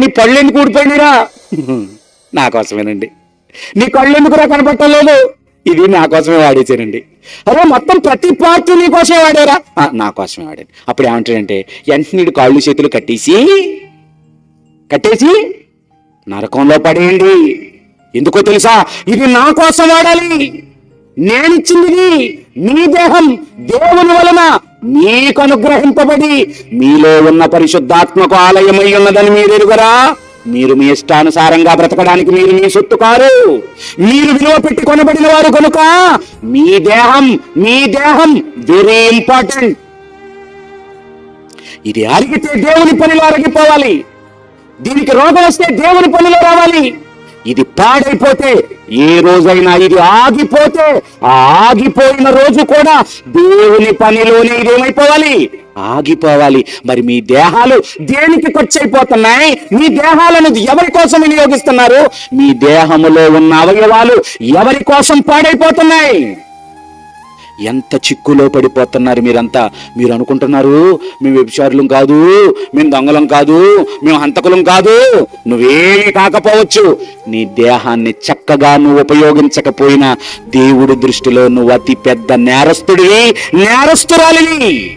నీ పళ్ళు ఎందుకు ఊడిపోయినారా నా కోసమేనండి. నీ కళ్ళు ఎందుకురా కనపట్టలేదు ఇది నా కోసమే వాడేసానండి అరే మొత్తం ప్రతి పార్టీ నీ కోసమే వాడారా? "ఆ, నా కోసమే వాడాను. అప్పుడు ఏమంటాడంటే వెంటనే నీడు కాళ్ళు చేతులు కట్టేసి కట్టేసి నరకంలో పడేయండి. ఎందుకో తెలుసా? ఇది నా కోసం వాడాలి. నేనిచ్చింది. మీ దేహం దేవుని వలన మీకు అనుగ్రహింపబడి మీలో ఉన్న పరిశుద్ధాత్మకు ఆలయమై ఉన్నదని మీరు ఎరుగరా మీరు మీ ఇష్టానుసారంగా బ్రతకడానికి మీరు మీ సొత్తు కారు. మీరు విలువ పెట్టి కొనబడిన వారు కనుక మీ దేహం మీ దేహం వెరీ ఇంపార్టెంట్. ఇది అరిగితే దేవుని పనిలో అరిగిపోవాలి దీనికి రోగం వస్తే దేవుని పనిలో రావాలి. ఇది పాడైపోతే ఏ రోజైనా ఇది ఆగిపోతే ఆగిపోయిన రోజు కూడా దేవుని పనిలోనే ఇదేమైపోవాలి? ఆగిపోవాలి. మరి మీ దేహాలు దేనికి ఖర్చు అయిపోతున్నాయి మీ దేహాలను ఎవరి కోసం వినియోగిస్తున్నారు? మీ దేహములో ఉన్న అవయవాలు ఎవరి కోసం పాడైపోతున్నాయి? ఎంత చిక్కులో పడిపోతున్నారు మీరంతా? మీరు అనుకుంటున్నారు మేము వ్యభిచారులం కాదు మేము దొంగలం కాదు మేము హంతకులం కాదు. నువ్వేమి కాకపోవచ్చు. నీ దేహాన్ని చక్కగా నువ్వు ఉపయోగించకపోయినా దేవుడి దృష్టిలో నువ్వు అతి పెద్ద నేరస్తుడివి నేరస్తురాలివి.